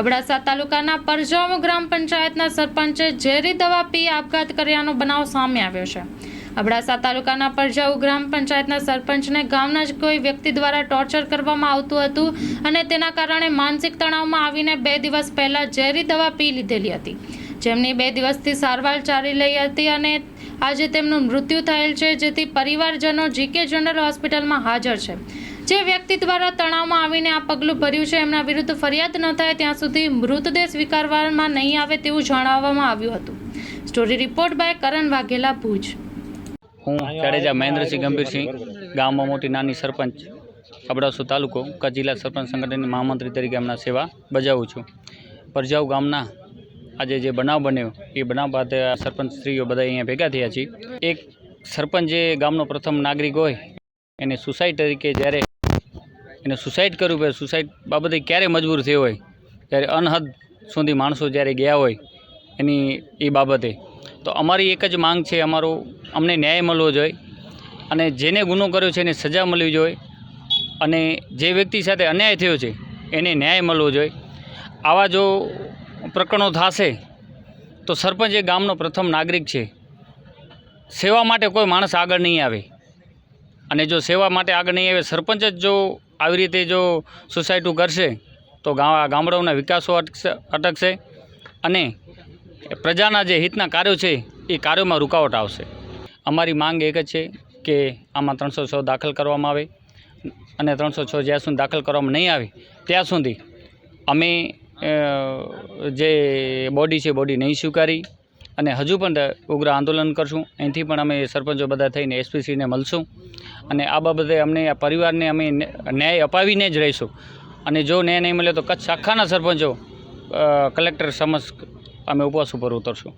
અબડાસા તાલુકાના પરજાઉ ગ્રામ પંચાયતના સરપંચે ઝેરી દવા પી આપઘાત કર્યાનો બનાવ સામે આવ્યો છે. અબડાસા તાલુકાના પરજાઉ ગ્રામ પંચાયતના સરપંચને ગામના જ કોઈ વ્યક્તિ દ્વારા ટોર્ચર કરવામાં આવતું હતું અને તેના કારણે માનસિક તણાવમાં આવીને બે દિવસ પહેલાં ઝેરી દવા પી લીધેલી હતી. જેમની બે દિવસથી સારવાર ચાલી રહી હતી અને આજે તેમનું મૃત્યુ થયેલ છે, જેથી પરિવારજનો જીકે જનરલ હોસ્પિટલમાં હાજર છે. જે વ્યક્તિ દ્વારા તણાવમાં આવીને આ પગલું ભર્યું છે, એમના વિરુદ્ધ ફરિયાદ ન થાય, ત્યાં સુધી મૃતદેહ સ્વીકારવામાં નહીં આવે તેવું જણાવવામાં આવ્યું હતું. Story report by Karan Vaghela Bhuj. હું જાડેજા મહેન્દ્રસિંહ ગંભીરસિંહ, ગામમાં મોટી નાની સરપંચ, અબડાસુ તાલુકો કચ્છ જિલ્લા સરપંચ સંગઠનની મહામંત્રી તરીકે એમના સેવા બજાવું છું. પરજાઉ ગામના આજે જે બનાવ બન્યો, એ બનાવ બાદ સરપંચ સ્ત્રીઓ બધા અહીંયા ભેગા થયા છીએ. એક સરપંચ જે ગામનો પ્રથમ નાગરિક હોય, એને સુસાઇડ તરીકે જ્યારે એને સુસાઇડ કરવું પડે સુસાઇડ બાબતે ક્યારે મજબૂર થયો હોય? ત્યારે અનહદ સુધી માણસો જ્યારે ગયા હોય એની એ બાબતે. તો અમારી એક જ માંગ છે, અમારો અમને ન્યાય મળવો જોઈએ અને જેને ગુનો કર્યો છે એને સજા મળવી જોઈએ અને જે વ્યક્તિ સાથે અન્યાય થયો છે એને ન્યાય મળવો જોઈએ. આવા જો પ્રકરણો થશે, તો સરપંચ એ ગામનો પ્રથમ નાગરિક છે. સેવા માટે કોઈ માણસ આગળ નહીં આવે. અને જો સેવા માટે આગળ નહીં આવે, સરપંચ જ જો આવી રીતે જો સોસાયટી કરશે, તો ગામડાઓના વિકાસો અટકશે અને પ્રજાના જે હિતના કાર્યો છે, એ કાર્યોમાં રૂકાવટ આવશે. અમારી માંગ એક જ છે કે આમાં ત્રણસો છ દાખલ કરવામાં આવે અને ત્રણસો છ જ્યાં સુધી દાખલ કરવામાં નહીં આવે, ત્યાં સુધી અમે જે બોડી છે બોડી નહીં સ્વીકારી. અને હજુ પણ ઉગ્ર આંદોલન કરશું. અહીંથી પણ અમે સરપંચો બધા થઈને એસપીસીને મળશું. અને આ બાબતે અમને, આ પરિવારને અમે ન્યાય અપાવીને જ રહીશું. અને જો ન્યાય નહીં મળે તો કચ્છ આખાના સરપંચો કલેક્ટર સમક્ષ અમે ઉપવાસ ઉપર ઉતરશું.